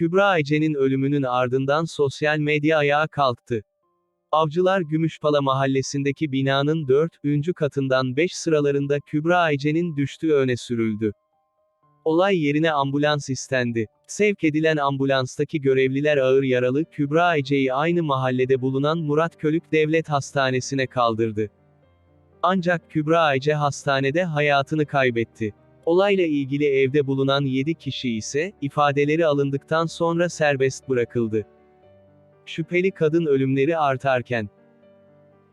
Kübra Ece'nin ölümünün ardından sosyal medya ayağa kalktı. Avcılar Gümüşpala mahallesindeki binanın 4. katından 5 sıralarında Kübra Ece'nin düştüğü öne sürüldü. Olay yerine ambulans istendi. Sevk edilen ambulanstaki görevliler ağır yaralı Kübra Ece'yi aynı mahallede bulunan Murat Kölük Devlet Hastanesi'ne kaldırdı. Ancak Kübra Ece hastanede hayatını kaybetti. Olayla ilgili evde bulunan 7 kişi ise, ifadeleri alındıktan sonra serbest bırakıldı. Şüpheli kadın ölümleri artarken,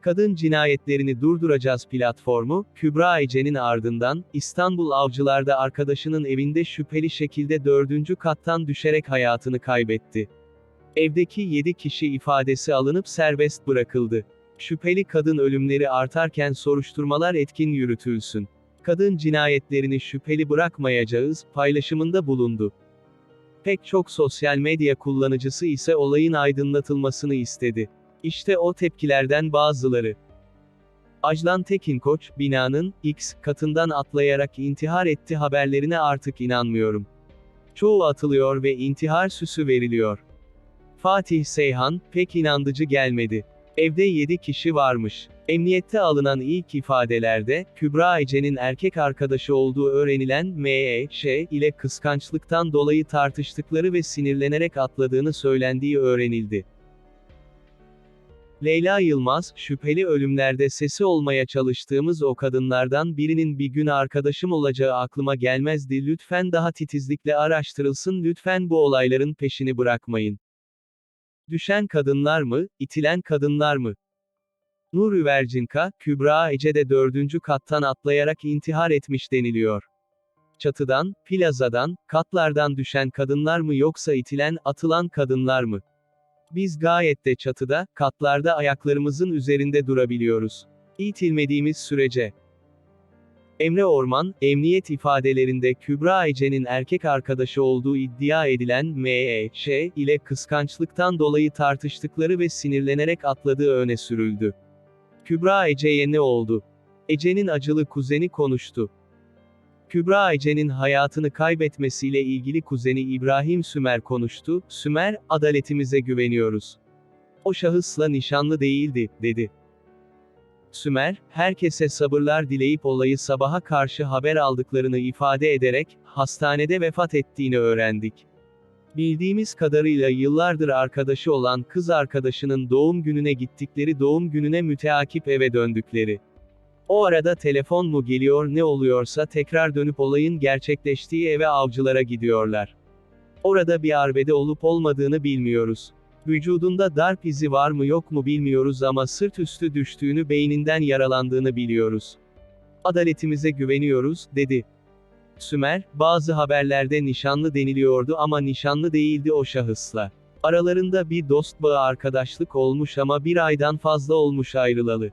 Kadın cinayetlerini durduracağız platformu, Kübra Ece'nin ardından, İstanbul Avcılar'da arkadaşının evinde şüpheli şekilde dördüncü kattan düşerek hayatını kaybetti. Evdeki 7 kişi ifadesi alınıp serbest bırakıldı. Şüpheli kadın ölümleri artarken soruşturmalar etkin yürütülsün. Kadın cinayetlerini şüpheli bırakmayacağız, paylaşımında bulundu. Pek çok sosyal medya kullanıcısı ise olayın aydınlatılmasını istedi. İşte o tepkilerden bazıları. Ajlan Tekinkoç, binanın, X, katından atlayarak intihar etti haberlerine artık inanmıyorum. Çoğu atılıyor ve intihar süsü veriliyor. Fatih Seyhan, pek inandırıcı gelmedi. Evde 7 kişi varmış. Emniyette alınan ilk ifadelerde, Kübra Ece'nin erkek arkadaşı olduğu öğrenilen M.E.Ş. ile kıskançlıktan dolayı tartıştıkları ve sinirlenerek atladığını söylendiği öğrenildi. Leyla Yılmaz, şüpheli ölümlerde sesi olmaya çalıştığımız o kadınlardan birinin bir gün arkadaşım olacağı aklıma gelmezdi lütfen daha titizlikle araştırılsın lütfen bu olayların peşini bırakmayın. Düşen kadınlar mı, itilen kadınlar mı? Nur Üvercinka, Kübra Ece de dördüncü kattan atlayarak intihar etmiş deniliyor. Çatıdan, plazadan, katlardan düşen kadınlar mı yoksa itilen, atılan kadınlar mı? Biz gayet de çatıda, katlarda ayaklarımızın üzerinde durabiliyoruz. İtilmediğimiz sürece. Emre Orman, emniyet ifadelerinde Kübra Ece'nin erkek arkadaşı olduğu iddia edilen M.E.Ş. ile kıskançlıktan dolayı tartıştıkları ve sinirlenerek atladığı öne sürüldü. Kübra Ece'ye ne oldu? Ece'nin acılı kuzeni konuştu. Kübra Ece'nin hayatını kaybetmesiyle ilgili kuzeni İbrahim Sümer konuştu, Sümer, adaletimize güveniyoruz. O şahısla nişanlı değildi, dedi. Sümer, herkese sabırlar dileyip olayı sabaha karşı haber aldıklarını ifade ederek, hastanede vefat ettiğini öğrendik. Bildiğimiz kadarıyla yıllardır arkadaşı olan kız arkadaşının doğum gününe gittikleri doğum gününe müteakip eve döndükleri. O arada telefon mu geliyor ne oluyorsa tekrar dönüp olayın gerçekleştiği eve avcılara gidiyorlar. Orada bir arbede olup olmadığını bilmiyoruz. Vücudunda darp izi var mı yok mu bilmiyoruz ama sırt üstü düştüğünü beyninden yaralandığını biliyoruz. Adaletimize güveniyoruz, dedi. Sümer, bazı haberlerde nişanlı deniliyordu ama nişanlı değildi o şahısla. Aralarında bir dost bağı arkadaşlık olmuş ama bir aydan fazla olmuş ayrılalı.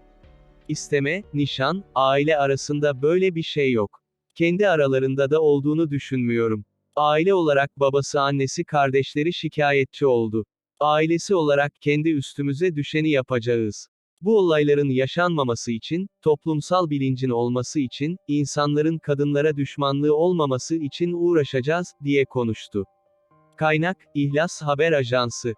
İsteme, nişan, aile arasında böyle bir şey yok. Kendi aralarında da olduğunu düşünmüyorum. Aile olarak babası annesi kardeşleri şikayetçi oldu. Ailesi olarak kendi üstümüze düşeni yapacağız. Bu olayların yaşanmaması için, toplumsal bilincin olması için, insanların kadınlara düşmanlığı olmaması için uğraşacağız, diye konuştu. Kaynak, İhlas Haber Ajansı